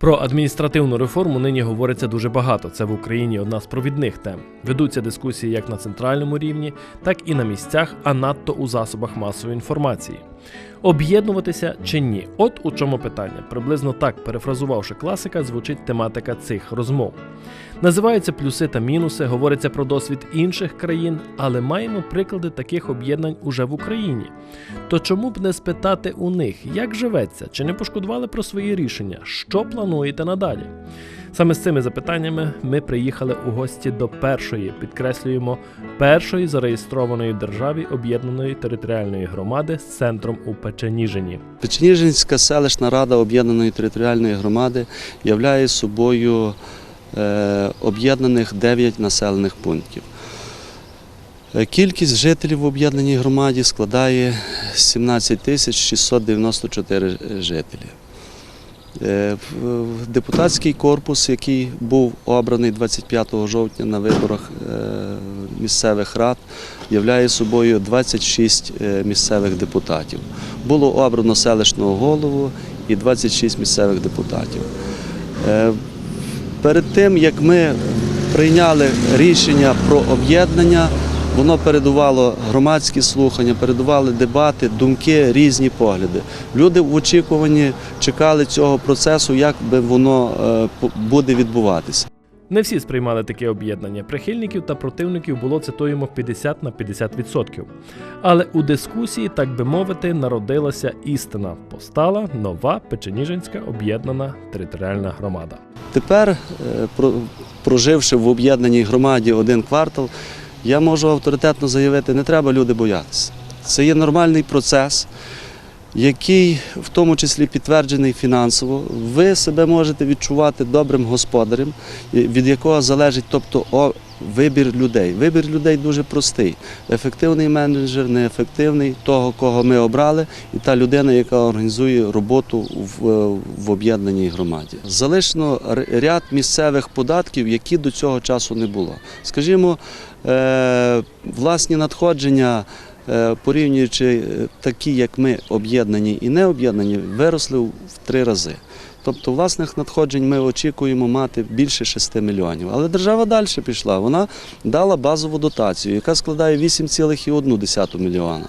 Про адміністративну реформу нині говориться дуже багато. Це в Україні одна з провідних тем. Ведуться дискусії як на центральному рівні, так і на місцях, а надто у засобах масової інформації. Об'єднуватися чи ні? От у чому питання. Приблизно так, перефразувавши класика, звучить тематика цих розмов. Називаються плюси та мінуси, говориться про досвід інших країн, але маємо приклади таких об'єднань уже в Україні. То чому б не спитати у них, як живеться, чи не пошкодували про свої рішення, що плануєте надалі? Саме з цими запитаннями ми приїхали у гості до першої, підкреслюємо, першої зареєстрованої державі об'єднаної територіальної громади з центром у Печеніжині. Печеніжинська селищна рада об'єднаної територіальної громади являє собою е, об'єднаних 9 населених пунктів. Е, Кількість жителів в об'єднаній громаді складає 17 тисяч 694 жителі. Е, Депутатський корпус, який був обраний 25 жовтня на виборах е, місцевих рад, являє собою 26 е, місцевих депутатів. Було обрано селищного голову і 26 місцевих депутатів. Перед тим, як ми прийняли рішення про об'єднання, воно передувало громадські слухання, передували дебати, думки, різні погляди. Люди в очікуванні чекали цього процесу, як би воно е, буде відбуватися. Не всі сприймали таке об'єднання. Прихильників та противників було цитуємо 50 на 50%. Але у дискусії, так би мовити, народилася істина. Постала нова Печеніжинська об'єднана територіальна громада. Тепер, е, про- проживши в об'єднаній громаді один квартал, я можу авторитетно заявити, не треба люди боятися. Це є нормальний процес, який в тому числі підтверджений фінансово. Ви себе можете відчувати добрим господарем, від якого залежить тобто, о, вибір людей. Вибір людей дуже простий. Ефективний менеджер, неефективний, того, кого ми обрали, і та людина, яка організує роботу в, в об'єднаній громаді. Залишено ряд місцевих податків, які до цього часу не було. Скажімо, е, власні надходження. е, Порівнюючи е, такі, як ми, об'єднані і не об'єднані, виросли в три рази. Тобто власних надходжень ми очікуємо мати більше 6 мільйонів. Але держава далі пішла. Вона дала базову дотацію, яка складає 8,1 мільйона.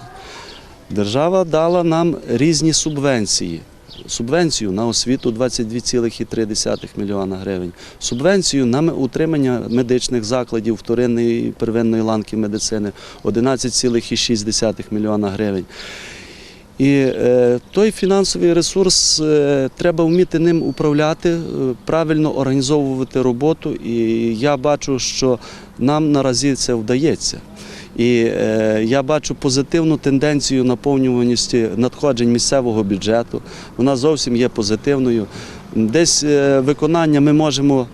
Держава дала нам різні субвенції. Субвенцію на освіту 22,3 мільйона гривень, субвенцію на утримання медичних закладів вторинної і первинної ланки медицини 11,6 мільйона гривень. І е, той фінансовий ресурс е, треба вміти ним управляти, е, правильно організовувати роботу. І я бачу, що нам наразі це вдається. І е, я бачу позитивну тенденцію наповнюваності надходжень місцевого бюджету. Вона зовсім є позитивною. Десь е, виконання ми можемо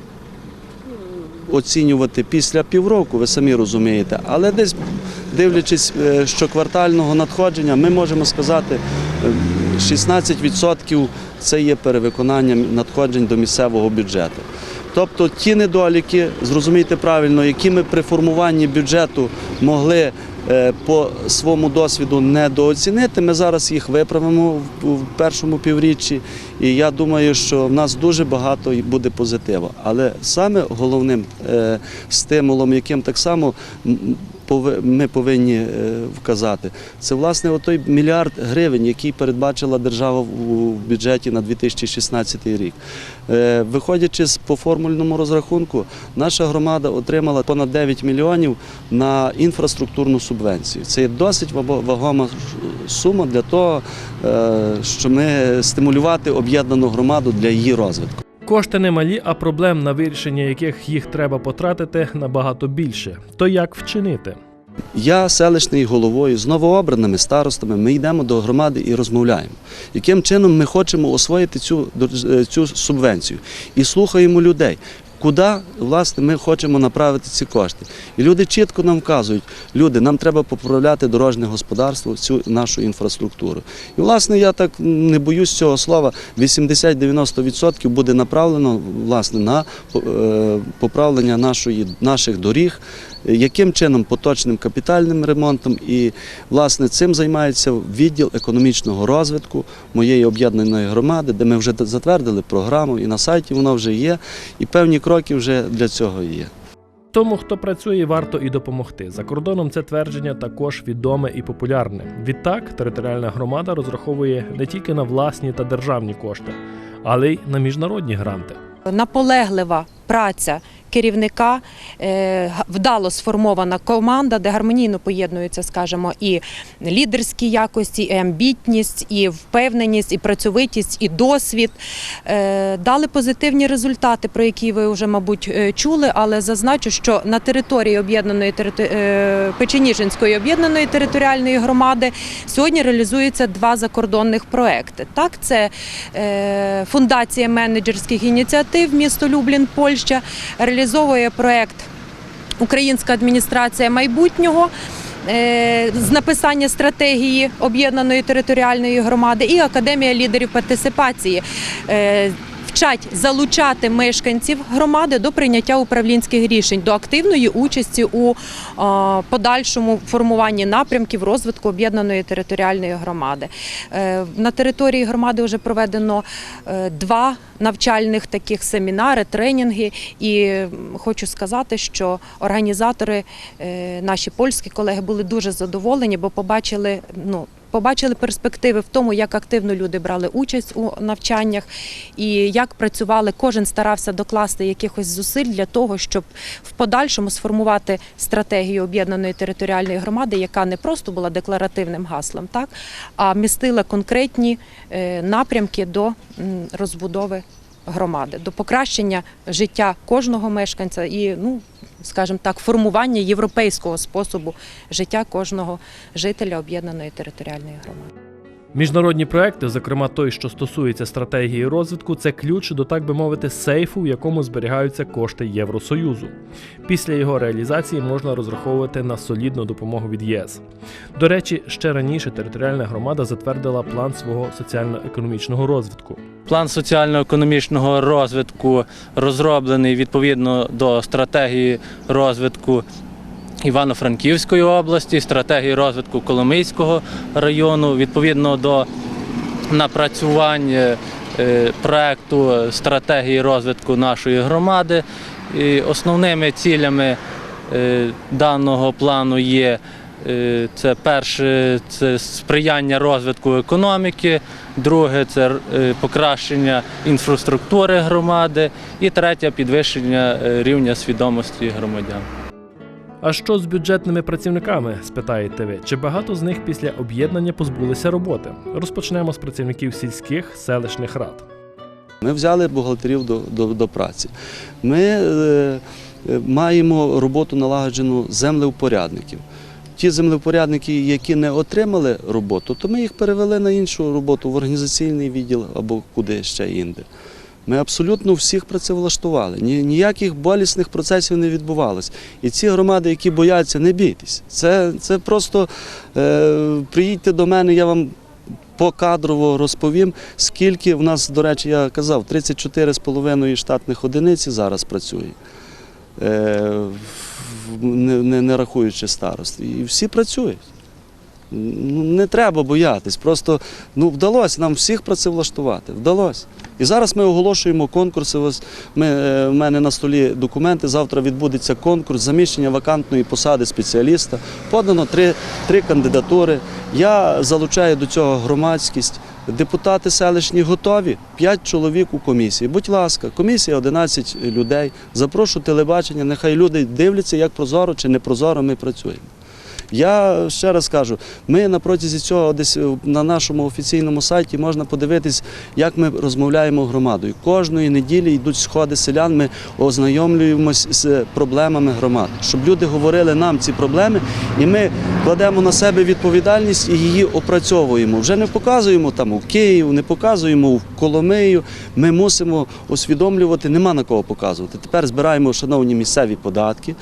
оцінювати після півроку, ви самі розумієте, але десь дивлячись е, щоквартального надходження, ми можемо сказати, 16% це є перевиконання надходжень до місцевого бюджету. Тобто ті недоліки, зрозумійте правильно, які ми при формуванні бюджету могли е, по своєму досвіду недооцінити, ми зараз їх виправимо в- першому півріччі. І я думаю, що в нас дуже багато буде позитиву. Але саме головним е, стимулом, яким так само ми повинні е, вказати, це власне той мільярд гривень, який передбачила держава у бюджеті на 2016 рік. Е, Виходячи з по формульному розрахунку, наша громада отримала понад 9 мільйонів на інфраструктурну субвенцію. Це є досить вагома сума для того, е, щоб ми стимулювати об'єднану громаду для її розвитку. Кошти немалі, а проблем, на вирішення яких їх треба потратити, набагато більше. То як вчинити? Я селищний головою з новообраними старостами. Ми йдемо до громади і розмовляємо. Яким чином ми хочемо освоїти цю, е, цю субвенцію і слухаємо людей. Куди власне ми хочемо направити ці кошти? І люди чітко нам вказують, люди, нам треба поправляти дорожнє господарство, цю нашу інфраструктуру. І власне я так не боюсь цього слова. 80-90% буде направлено власне на е, поправлення нашої наших доріг, яким чином поточним капітальним ремонтом. І власне цим займається відділ економічного розвитку моєї об'єднаної громади, де ми вже затвердили програму, і на сайті воно вже є, і певні кроки вже для цього є. Тому, хто працює, варто і допомогти. За кордоном це твердження також відоме і популярне. Відтак, територіальна громада розраховує не тільки на власні та державні кошти, але й на міжнародні гранти. наполеглива праця керівника, е, вдало сформована команда, де гармонійно поєднуються, скажімо, і лідерські якості, і амбітність, і впевненість, і працьовитість, і досвід. Е, Дали позитивні результати, про які ви вже, мабуть, е, чули, але зазначу, що на території об'єднаної Печеніжинської об'єднаної територіальної громади сьогодні реалізуються два закордонних проекти. Так, це фундація менеджерських ініціатив місто Люблін, Польща, реалізовує проект Українська адміністрація майбутнього. е, З написання стратегії об'єднаної територіальної громади і Академія лідерів партисипації е, вчать залучати мешканців громади до прийняття управлінських рішень, до активної участі у подальшому формуванні напрямків розвитку об'єднаної територіальної громади. Е, На території громади вже проведено е, два навчальних таких семінари, тренінги. І хочу сказати, що організатори, е, наші польські колеги, були дуже задоволені, бо побачили ну. Побачили перспективи в тому, як активно люди брали участь у навчаннях і як працювали. Кожен старався докласти якихось зусиль для того, щоб в подальшому сформувати стратегію об'єднаної територіальної громади, яка не просто була декларативним гаслом, так а містила конкретні е, напрямки до розбудови громади, до покращення життя кожного мешканця і, ну скажімо так, формування європейського способу життя кожного жителя об'єднаної територіальної громади. Міжнародні проекти, зокрема той, що стосується стратегії розвитку, це ключ до так би мовити сейфу, в якому зберігаються кошти Євросоюзу. Після його реалізації можна розраховувати на солідну допомогу від ЄС. До речі, ще раніше територіальна громада затвердила план свого соціально-економічного розвитку. План соціально-економічного розвитку розроблений відповідно до стратегії розвитку Івано-Франківської області, стратегії розвитку Коломийського району, відповідно до напрацювань е, проекту стратегії розвитку нашої громади. І основними цілями е, даного плану є е, це перше це сприяння розвитку економіки, друге це покращення інфраструктури громади, і третє підвищення рівня свідомості громадян. А що з бюджетними працівниками? спитаєте ви. Чи багато з них після об'єднання позбулися роботи? Розпочнемо з працівників сільських селищних рад. Ми взяли бухгалтерів до, до, до праці. Ми е, е, маємо роботу налагоджену землевпорядників. Ті землевпорядники, які не отримали роботу, то ми їх перевели на іншу роботу в організаційний відділ або куди ще інде. Ми абсолютно всіх працевлаштували. Ніяких болісних процесів не відбувалось. І ці громади, які бояться, не бійтесь. Це, це просто е, приїдьте до мене, я вам покадрово розповім, скільки в нас, до речі, я казав, 34,5 штатних одиниці зараз працює, е, не, не, не рахуючи старост. І всі працюють. Ну, Не треба боятись, просто ну, вдалося нам всіх працевлаштувати. Вдалося. І зараз ми оголошуємо конкурси. Ось ми, е, в мене на столі документи. Завтра відбудеться конкурс заміщення вакантної посади спеціаліста. Подано три, три кандидатури. Я залучаю до цього громадськість. Депутати селищні готові. П'ять чоловік у комісії. Будь ласка, комісія 11 людей. Запрошу телебачення. Нехай люди дивляться, як прозоро чи не прозоро ми працюємо. Я ще раз кажу, ми на протязі цього десь е, на нашому офіційному сайті можна подивитись, як ми розмовляємо громадою. Кожної неділі йдуть сходи селян, ми ознайомлюємось з проблемами громад, щоб люди говорили нам ці проблеми, і ми кладемо на себе відповідальність і її опрацьовуємо. Вже не показуємо там у Київ, не показуємо в Коломию. Ми мусимо усвідомлювати, нема на кого показувати. Тепер збираємо шановні місцеві податки.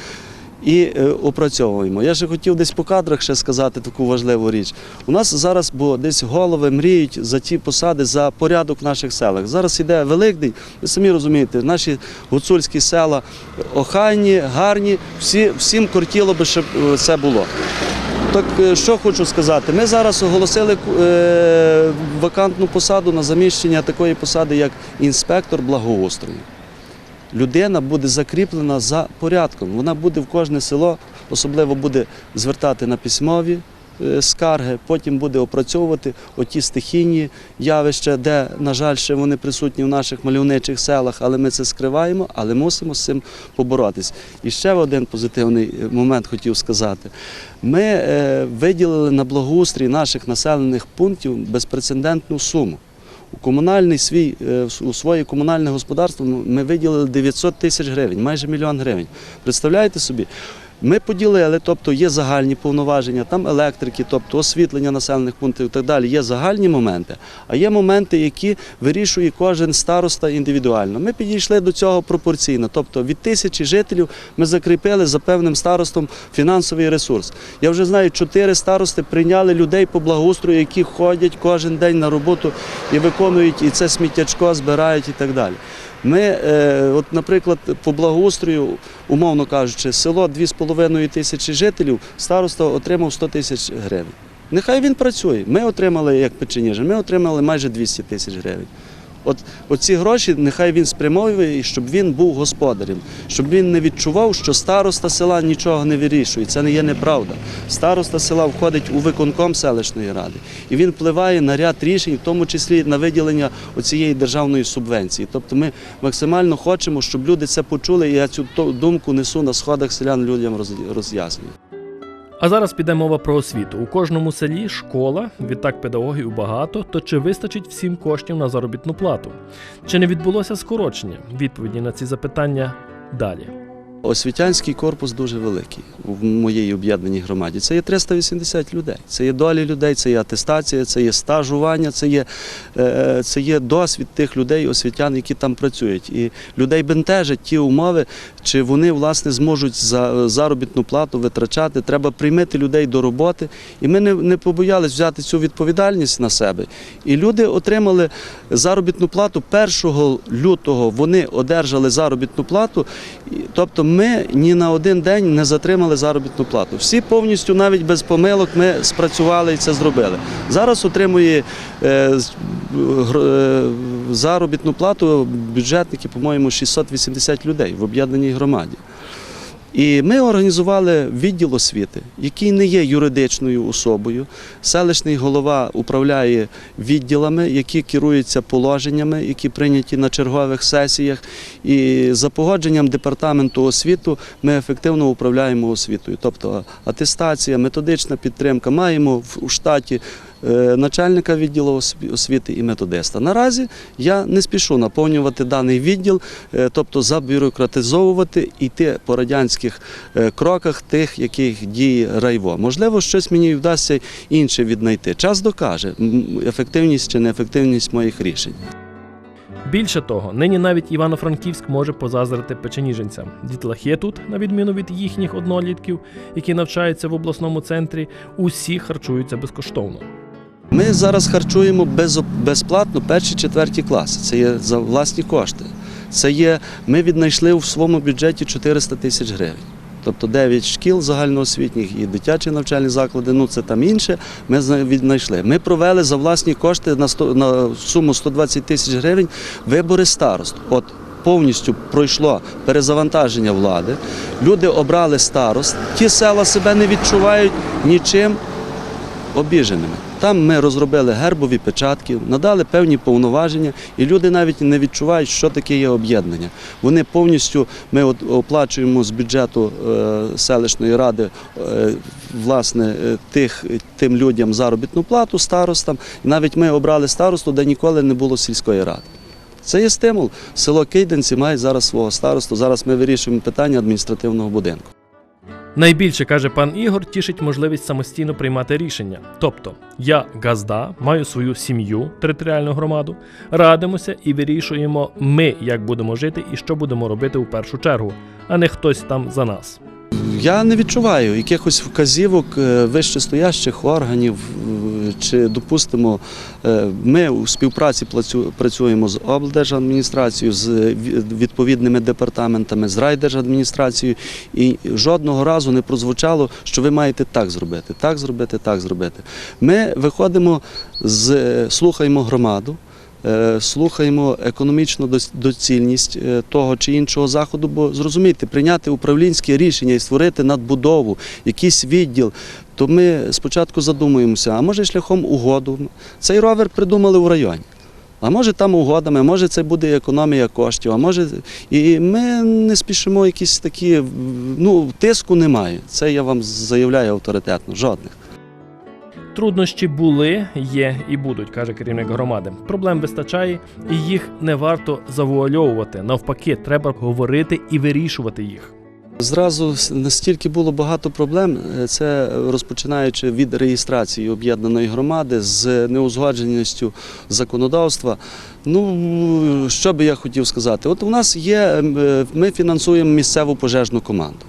І е, опрацьовуємо. Я ще хотів десь по кадрах ще сказати таку важливу річ. У нас зараз, бо десь голови мріють за ті посади, за порядок в наших селах. Зараз іде Великдень, ви самі розумієте, наші гуцульські села охайні, гарні, всі, всім кортіло би, щоб е, це було. Так е, що хочу сказати, ми зараз оголосили вакантну посаду на заміщення такої посади, як інспектор благоустрою. Людина буде закріплена за порядком. Вона буде в кожне село, особливо буде звертати на письмові е, скарги, потім буде опрацьовувати оті стихійні явища, де, на жаль, ще вони присутні в наших мальовничих селах, але ми це скриваємо, але мусимо з цим поборотись. І ще один позитивний е, момент хотів сказати. Ми е, виділили на благоустрій наших населених пунктів безпрецедентну суму. Комунальний свій е, у своє комунальне господарство ми виділили 900 тисяч гривень, майже мільйон гривень. Представляєте собі? Ми поділили, тобто є загальні повноваження, там електрики, тобто освітлення населених пунктів і так далі. Є загальні моменти, а є моменти, які вирішує кожен староста індивідуально. Ми підійшли до цього пропорційно. Тобто від тисячі жителів ми закріпили за певним старостом фінансовий ресурс. Я вже знаю, чотири старости прийняли людей по благоустрою, які ходять кожен день на роботу і виконують і це сміттячко збирають і так далі. Ми, е, от, наприклад, по благоустрою, умовно кажучи, село 2,5 тисячі жителів, староста отримав 100 тисяч гривень. Нехай він працює. Ми отримали, як печеніжа, ми отримали майже 200 тисяч гривень. От оці гроші нехай він спрямовує, щоб він був господарем, щоб він не відчував, що староста села нічого не вирішує. Це не є неправда. Староста села входить у виконком селищної ради, і він впливає на ряд рішень, в тому числі на виділення оцієї державної субвенції. Тобто ми максимально хочемо, щоб люди це почули, і я цю думку несу на сходах селян людям роз'яснюю. А зараз піде мова про освіту. У кожному селі школа, відтак педагогів багато. То чи вистачить всім коштів на заробітну плату? Чи не відбулося скорочення? Відповіді на ці запитання далі. Освітянський корпус дуже великий в моїй об'єднаній громаді. Це є 380 людей. Це є долі людей, це є атестація, це є стажування, це є, е, це є досвід тих людей, освітян, які там працюють. І людей бентежать ті умови, чи вони власне зможуть за заробітну плату витрачати. Треба приймати людей до роботи. І ми не, не побоялись взяти цю відповідальність на себе. І люди отримали заробітну плату 1 лютого. Вони одержали заробітну плату. Тобто ми ні на один день не затримали заробітну плату. Всі повністю, навіть без помилок, ми спрацювали і це зробили. Зараз отримує е, е, заробітну плату бюджетники, по-моєму, 680 людей в об'єднаній громаді. І ми організували відділ освіти, який не є юридичною особою. Селищний голова управляє відділами, які керуються положеннями, які прийняті на чергових сесіях. І за погодженням департаменту освіту ми ефективно управляємо освітою. Тобто атестація, методична підтримка. Маємо в- штаті начальника відділу осві- освіти і методиста. Наразі я не спішу наповнювати даний відділ, е, тобто забюрократизовувати і йти по радянських е, кроках тих, яких діє райво. Можливо, щось мені вдасться інше віднайти. Час докаже ефективність чи неефективність моїх рішень. Більше того, нині навіть Івано-Франківськ може позазрити печеніженцям. Дітлахи тут, на відміну від їхніх однолітків, які навчаються в обласному центрі, усі харчуються безкоштовно. Ми зараз харчуємо безплатно перші четверті класи. Це є за власні кошти. Це є, ми віднайшли в своєму бюджеті 400 тисяч гривень. Тобто 9 шкіл загальноосвітніх і дитячі навчальні заклади, ну це там інше. Ми віднайшли. Ми провели за власні кошти на, 100, на суму 120 тисяч гривень вибори старост. От повністю пройшло перезавантаження влади. Люди обрали старост. Ті села себе не відчувають нічим обіженими. Там ми розробили гербові печатки, надали певні повноваження, і люди навіть не відчувають, що таке є об'єднання. Вони повністю ми оплачуємо з бюджету е, селищної ради е, власне е, тих тим людям заробітну плату, старостам. І навіть ми обрали старосту, де ніколи не було сільської ради. Це є стимул. Село Кейденці має зараз свого старосту. Зараз ми вирішуємо питання адміністративного будинку. Найбільше каже пан Ігор, тішить можливість самостійно приймати рішення. Тобто, я газда, маю свою сім'ю, територіальну громаду, радимося і вирішуємо ми, як будемо жити і що будемо робити у першу чергу, а не хтось там за нас. Я не відчуваю якихось вказівок е, вищестоящих органів, е, чи допустимо, е, ми у співпраці працюємо з облдержадміністрацією, з відповідними департаментами, з райдержадміністрацією, і жодного разу не прозвучало, що ви маєте так зробити, так зробити, так зробити. Ми виходимо з слухаємо громаду. Е, Слухаємо економічну доцільність е, того чи іншого заходу, бо зрозумійте, прийняти управлінське рішення і створити надбудову, якийсь відділ, то ми спочатку задумуємося, а може шляхом угоду. Цей ровер придумали в районі. А може там угодами, може це буде економія коштів, а може. І ми не спішимо якісь такі. Ну, тиску немає. Це я вам заявляю авторитетно, жодних. Труднощі були, є і будуть, каже керівник громади. Проблем вистачає, і їх не варто завуальовувати. Навпаки, треба говорити і вирішувати їх. Зразу настільки було багато проблем, е, це розпочинаючи від реєстрації об'єднаної громади з неузгодженістю законодавства. Ну, що би я хотів сказати? От у нас є, ем, е, ми фінансуємо місцеву пожежну команду.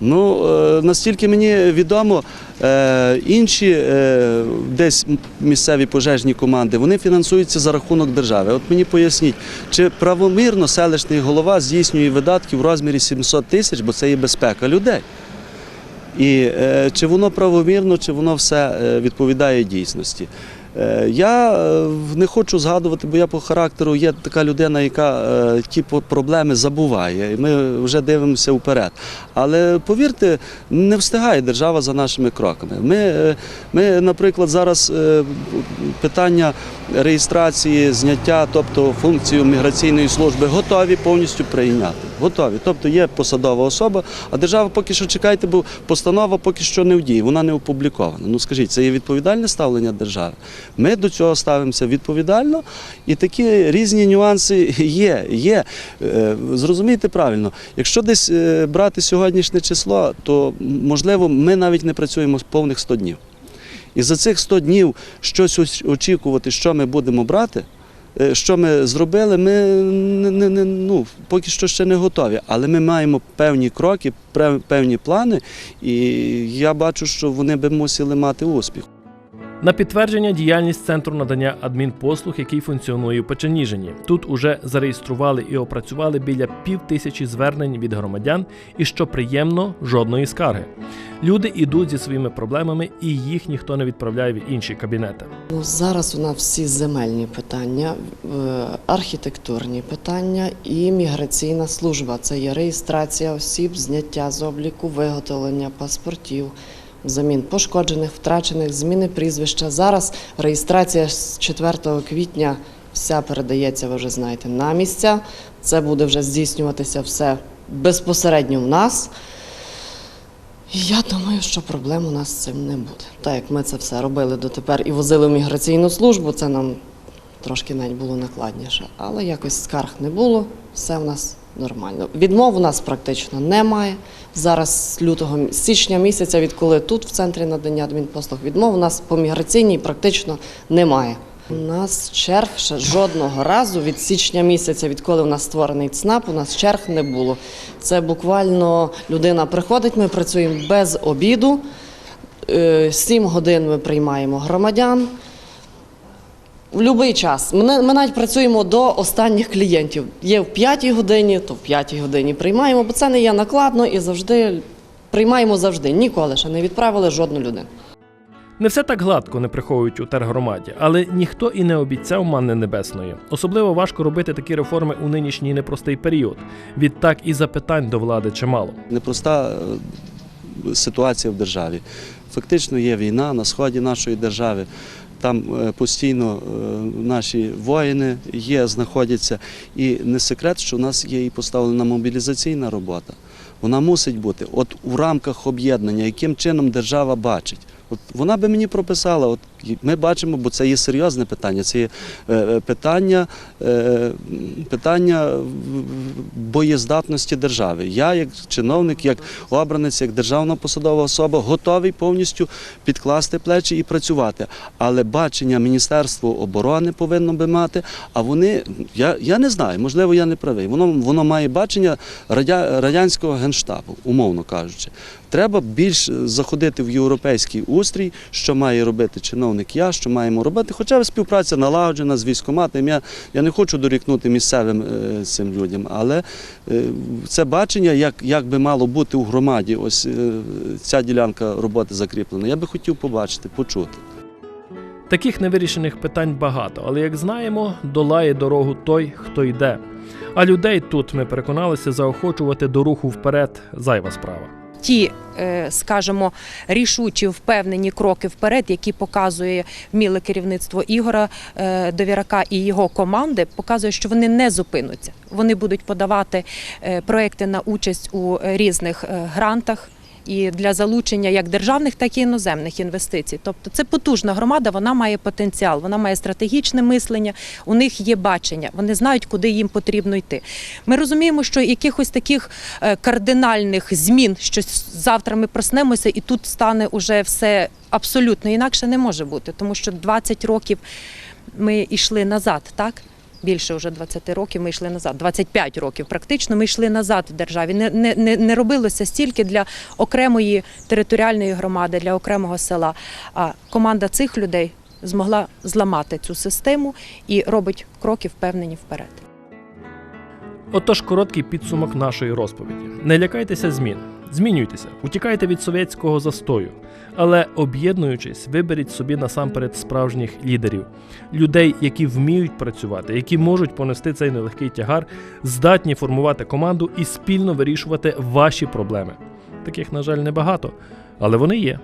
Ну, е, настільки мені відомо, е, інші е, десь місцеві пожежні команди вони фінансуються за рахунок держави. От мені поясніть, чи правомірно селищний голова здійснює видатки в розмірі 700 тисяч, бо це є безпека людей. І чи воно правомірно, чи воно все відповідає дійсності. Е, Я е, не хочу згадувати, бо я по характеру є така людина, яка е, ті проблеми забуває. І ми вже дивимося вперед. Але повірте, не встигає держава за нашими кроками. Ми, ми наприклад, зараз питання реєстрації, зняття, тобто функцію міграційної служби, готові повністю прийняти. Готові. Тобто є посадова особа, а держава поки що чекайте, бо постанова поки що не в дії, вона не опублікована. Ну скажіть, це є відповідальне ставлення держави. Ми до цього ставимося відповідально, і такі різні нюанси є. є. Е, Зрозумійте правильно, якщо десь е, брати сьогоднішнє число, то можливо ми навіть не працюємо з повних 100 днів. І за цих 100 днів щось очікувати, що ми будемо брати. е, Що ми зробили, ми не, не, не, ну, поки що ще не готові, але ми маємо певні кроки, певні плани, і я бачу, що вони би мусили мати успіх. На підтвердження діяльність центру надання адмінпослуг, який функціонує у Печеніжині. Тут уже зареєстрували і опрацювали біля пів тисячі звернень від громадян, і що приємно, жодної скарги. Люди йдуть зі своїми проблемами, і їх ніхто не відправляє в інші кабінети. Ну, зараз у нас всі земельні питання, е, архітектурні питання і міграційна служба. Це є реєстрація осіб, зняття з обліку, виготовлення паспортів, замін пошкоджених, втрачених, зміни прізвища. Зараз реєстрація з 4 квітня вся передається, ви вже знаєте, на місця. Це буде вже здійснюватися все безпосередньо в нас. Я думаю, що проблем у нас з цим не буде. Так як ми це все робили дотепер і возили в міграційну службу, це нам трошки навіть було накладніше. Але якось скарг не було, все в нас нормально. Відмов у нас практично немає. Зараз лютого з січня місяця, відколи тут в центрі надання адмінпослуг, відмов у нас по міграційній практично немає. У нас черг ще жодного разу від січня місяця, відколи у нас створений ЦНАП, у нас черг не було. Це буквально людина приходить, ми працюємо без обіду. Е, Сім годин ми приймаємо громадян. В будь-який час. Ми, не- ми навіть працюємо до останніх клієнтів. Є в п'ятій годині, то в п'ятій годині приймаємо, бо це не є накладно і завжди приймаємо завжди. Ніколи ще не відправили жодну людину. Не все так гладко не приховують у тергромаді, але ніхто і не обіцяв манни небесної. Особливо важко робити такі реформи у нинішній непростий період. Відтак і запитань до влади чимало. непроста е, ситуація в державі. Фактично є війна на сході нашої держави. Там е, постійно е, наші воїни є, знаходяться. І не секрет, що в нас є і поставлена мобілізаційна робота. Вона мусить бути. От у рамках об'єднання, яким чином держава бачить. От вона би мені прописала, от Ми бачимо, бо це є серйозне питання. Це є е, е, питання, е, питання боєздатності держави. Я, як чиновник, як обранець, як державна посадова особа, готовий повністю підкласти плечі і працювати. Але бачення Міністерство оборони повинно би мати. А вони, я, я не знаю, можливо, я не правий. Воно, воно має бачення радя, радянського генштабу, умовно кажучи. Треба більш заходити в європейський устрій, що має робити чиновник я, що маємо робити. Хоча співпраця налагоджена з військоматом. Я, я не хочу дорікнути місцевим е, цим людям, але е, це бачення, як, як би мало бути у громаді, ось е, ця ділянка роботи закріплена. Я би хотів побачити, почути. Таких невирішених питань багато, але як знаємо, долає дорогу той, хто йде. А людей тут ми переконалися заохочувати до руху вперед зайва справа. Ті, е, скажімо, рішучі впевнені кроки вперед, які показує вміле керівництво Ігора е, Довірака і його команди, показує, що вони не зупинуться. Вони будуть подавати е, проекти на участь у різних грантах. І для залучення як державних, так і іноземних інвестицій. Тобто це потужна громада, вона має потенціал, вона має стратегічне мислення, у них є бачення, вони знають, куди їм потрібно йти. Ми розуміємо, що якихось таких е, кардинальних змін, що завтра ми проснемося, і тут стане уже все абсолютно інакше не може бути, тому що 20 років ми йшли назад, так? Більше вже 20 років ми йшли назад, 25 років практично ми йшли назад в державі. Не, не, не, робилося стільки для окремої територіальної громади, для окремого села. А команда цих людей змогла зламати цю систему і робить кроки впевнені вперед. Отож, короткий підсумок нашої розповіді. Не лякайтеся змін, змінюйтеся, утікайте від совєтського застою, але об'єднуючись, виберіть собі насамперед справжніх лідерів, людей, які вміють працювати, які можуть понести цей нелегкий тягар, здатні формувати команду і спільно вирішувати ваші проблеми. Таких, на жаль, небагато, але вони є.